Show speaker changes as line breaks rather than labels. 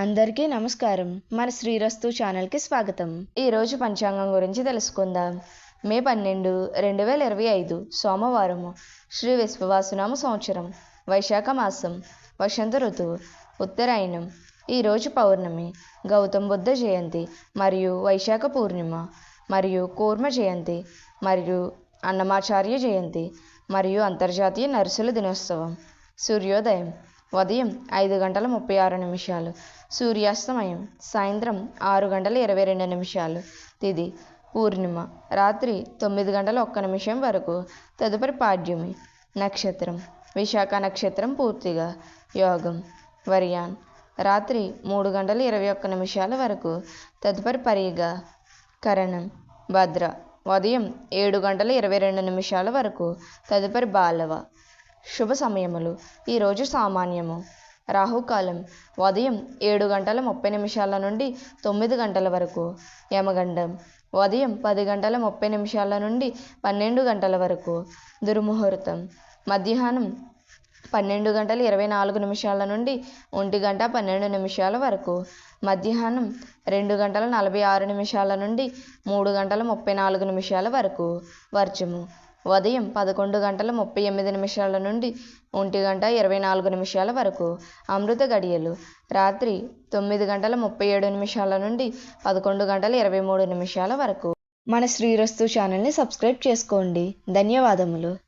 అందరికీ నమస్కారం. మన శ్రీరస్తు ఛానల్కి స్వాగతం. ఈరోజు పంచాంగం గురించి తెలుసుకుందాం. మే పన్నెండు రెండు వేల ఇరవై ఐదు సోమవారము శ్రీ విశ్వవాసునామ సంవత్సరం వైశాఖ మాసం వసంత ఋతువు ఉత్తరాయణం. ఈరోజు పౌర్ణమి గౌతమ్ బుద్ధ జయంతి మరియు వైశాఖ పూర్ణిమ మరియు కూర్మ జయంతి మరియు అన్నమాచార్య జయంతి మరియు అంతర్జాతీయ నర్సుల దినోత్సవం. సూర్యోదయం ఉదయం ఐదు గంటల ముప్పై ఆరు నిమిషాలు. సూర్యాస్తమయం సాయంత్రం ఆరు గంటల ఇరవై రెండు నిమిషాలు. తిది పూర్ణిమ రాత్రి తొమ్మిది గంటల ఒక్క నిమిషం వరకు. తదుపరి పాడ్యమి నక్షత్రం. విశాఖ నక్షత్రం పూర్తిగా. యోగం వర్యాన్ రాత్రి మూడు గంటల ఇరవై ఒక్క నిమిషాల వరకు. తదుపరి పరిగా కరణం భద్ర ఉదయం ఏడు గంటల ఇరవై రెండు నిమిషాల వరకు. తదుపరి బాలవ శుభ సమయములు ఈరోజు సామాన్యము. రాహుకాలం. ఉదయం ఏడు గంటల ముప్పై నిమిషాల నుండి తొమ్మిది గంటల వరకు. యమగండం. ఉదయం పది గంటల ముప్పై నిమిషాల నుండి పన్నెండు గంటల వరకు. దుర్ముహూర్తం. మధ్యాహ్నం పన్నెండు గంటల ఇరవై నాలుగు నిమిషాల నుండి ఒంటి గంట పన్నెండు నిమిషాల వరకు. మధ్యాహ్నం రెండు గంటల నలభై ఆరు నిమిషాల నుండి మూడు గంటల ముప్పై నాలుగు నిమిషాల వరకు. వర్జము ఉదయం పదకొండు గంటల ముప్పై ఎనిమిది నిమిషాల నుండి ఒంటి గంట ఇరవై నాలుగు నిమిషాల వరకు అమృత గడియలు. రాత్రి తొమ్మిది గంటల ముప్పై ఏడు నిమిషాల నుండి పదకొండు గంటల ఇరవై మూడు నిమిషాల వరకు. మన శ్రీరస్తు ఛానల్ని సబ్స్క్రైబ్ చేసుకోండి. ధన్యవాదములు.